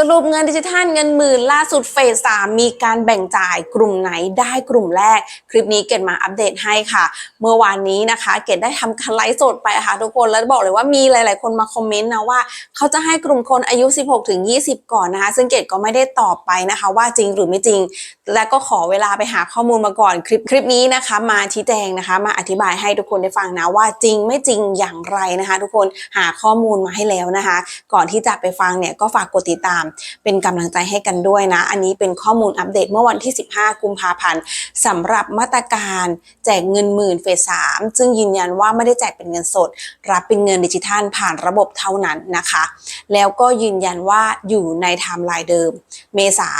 สรุปเงินดิจิทัลเงินหมื่นล่าสุดเฟสสามมีการแบ่งจ่ายกลุ่มไหนได้กลุ่มแรก คลิปนี้เกดมาอัปเดตให้ค่ะ เมื่อวานนี้นะคะ เกดได้ทำการไลฟ์สดไปค่ะทุกคน แล้วบอกเลยว่ามีหลาย ๆ คนมาคอมเมนต์นะว่า เขาจะให้กลุ่มคนอายุ 16ถึง20 ก่อนนะคะ ซึ่งเกดก็ไม่ได้ตอบไปนะคะ ว่าจริงหรือไม่จริง และก็ขอเวลาไปหาข้อมูลมาก่อนคลิปคลิปนี้นะคะ มาชี้แจงนะคะ มาอธิบายให้ทุกคนได้ฟังนะว่าจริงไม่จริงอย่างไรนะคะ ทุกคนหาข้อมูลมาให้แล้วนะคะ ก่อนที่จะไปฟังเนี่ยก็ฝากกดติดตาม เป็นกำลังใจให้กันด้วยนะ อันนี้เป็นข้อมูลอัปเดตเมื่อวันที่ 15 กุมภาพันธ์สำหรับมาตรการแจกเงินหมื่นเฟส3ซึ่งยืนยันว่าไม่ได้แจกเป็นเงินสด รับเป็นเงินดิจิทัลผ่านระบบเท่านั้นนะคะ แล้วก็ยืนยันว่าอยู่ในไทม์ไลน์เดิม เมษา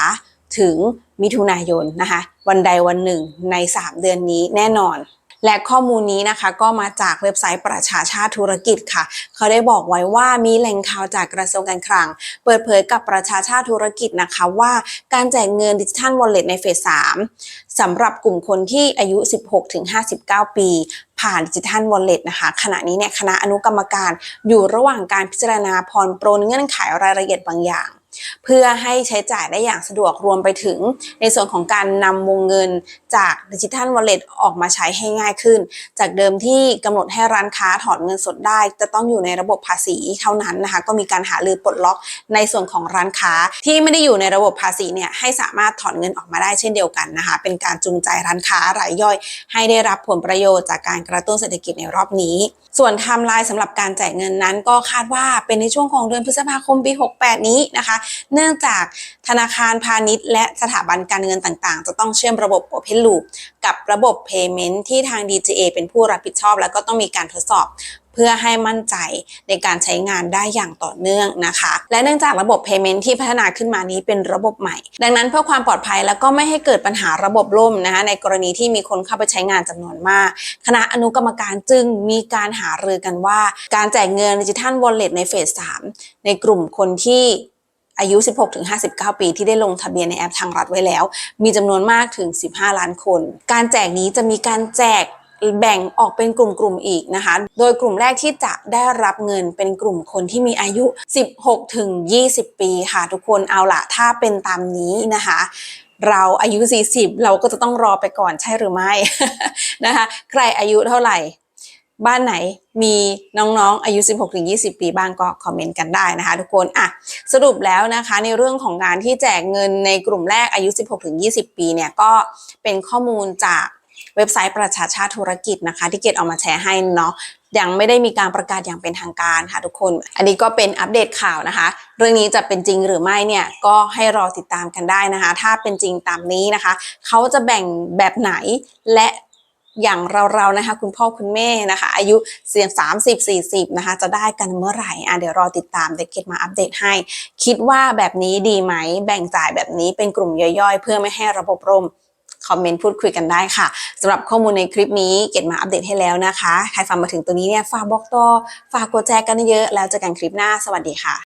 ถึงมิถุนายนนะคะ วันใดวันหนึ่งใน 3 เดือนนี้แน่นอน และข้อมูลนี้นะคะก็มาจากเว็บไซต์ประชาชาติธุรกิจค่ะ เขาได้บอกไว้ว่ามีแหล่งข่าวจากกระทรวงการคลัง เปิดเผยกับประชาชาติธุรกิจนะคะว่าการแจกเงินดิจิทัลวอลเล็ตในเฟส 3สำหรับกลุ่มคนที่อายุ 16-59 ปีผ่านดิจิทัลวอลเล็ตนะคะขณะนี้เนี่ยคณะอนุกรรมการอยู่ระหว่างการพิจารณาผ่อนปรนเงื่อนไขรายละเอียดบางอย่าง เพื่อให้ใช้จ่ายได้อย่างสะดวกรวมไปถึง ในส่วนของการนำวงเงินจากดิจิทัลวอลเล็ตออกมาใช้ให้ง่ายขึ้น จากเดิมที่กำหนดให้ร้านค้าถอนเงินสดได้ จะต้องอยู่ในระบบภาษีเท่านั้นนะคะ ก็มีการหารือปลดล็อกในส่วนของร้านค้าที่ไม่ได้อยู่ในระบบภาษีเนี่ยให้สามารถถอนเงินออกมาได้เช่นเดียวกันนะคะ เป็นการจูงใจร้านค้ารายย่อย ให้ได้รับผลประโยชน์จากการกระตุ้นเศรษฐกิจในรอบนี้ ส่วนไทม์ไลน์สำหรับการแจกเงินนั้นก็คาดว่าเป็นในช่วงของเดือนพฤษภาคมปี 68 นี้นะคะเนื่องจากธนาคารพาณิชย์ และสถาบันการเงินต่างๆ จะต้องเชื่อมระบบ Open Loop กับระบบ Payment ที่ทาง DGA เป็นผู้รับผิดชอบ แล้วก็ต้องมีการทดสอบเพื่อให้มั่นใจในการใช้งานได้อย่างต่อเนื่องนะคะ และเนื่องจากระบบ Payment ที่พัฒนาขึ้นมานี้เป็นระบบใหม่ ดังนั้นเพื่อความปลอดภัยแล้วก็ไม่ให้เกิดปัญหาระบบล่มนะคะในกรณีที่มีคนเข้าไปใช้งานจำนวนมาก คณะอนุกรรมการจึงมีการหารือกันว่า การแจกเงินดิจิทัลวอลเล็ตในเฟส 3 ในกลุ่มคนที่ อายุ 16-59 ปีที่ได้ลงทะเบียนในแอปทางรัฐไว้แล้ว มีจำนวนมากถึง 15 ล้านคน การแจกนี้จะมีการแจกแบ่งออกเป็นกลุ่มๆอีกนะคะ โดยกลุ่มแรกที่จะได้รับเงินเป็นกลุ่มคนที่มีอายุ 16-20 ปีค่ะทุกคน เอาละถ้าเป็นตามนี้นะคะ เราอายุ 40 เราก็จะต้องรอไปก่อนใช่หรือไม่นะคะ ใครอายุเท่าไหร่ บ้านไหนมีน้องๆ อายุ 16-20 ปีบ้างก็คอมเมนต์กันได้นะคะ ทุกคนอะสรุปแล้วนะคะในเรื่องของการที่แจกเงินในกลุ่มแรกอายุ 16-20 ปีเนี่ยก็เป็นข้อมูลจากเว็บไซต์ประชาชาติธุรกิจนะคะ ที่เกดเอามาแชร์ให้เนาะยังไม่ได้มีการประกาศอย่างเป็นทางการค่ะทุกคน อันนี้ก็เป็นอัปเดตข่าวนะคะ เรื่องนี้จะเป็นจริงหรือไม่เนี่ยก็ให้รอติดตามกันได้นะคะ ถ้าเป็นจริงตามนี้นะคะ เขาจะแบ่งแบบไหนและ อย่างเราๆนะคะ คุณพ่อคุณแม่นะคะ อายุเสี่ยง30 40นะคะ จะได้กันเมื่อไหร่อะเดี๋ยวรอติดตามเด็กเกตมาอัปเดตให้ คิดว่าแบบนี้ดีไหม แบ่งจ่ายแบบนี้เป็นกลุ่มย่อยๆ เพื่อไม่ให้ระบบร่มคอมเมนต์พูดคุยกันได้ค่ะสำหรับข้อมูลในคลิปนี้เกดมาอัปเดตให้แล้วนะคะ ใครฟังมาถึงตรงนี้เนี่ยฝากบอกต่อฝากกดแชร์กันเยอะๆแล้วเจอกันคลิปหน้าสวัสดีค่ะ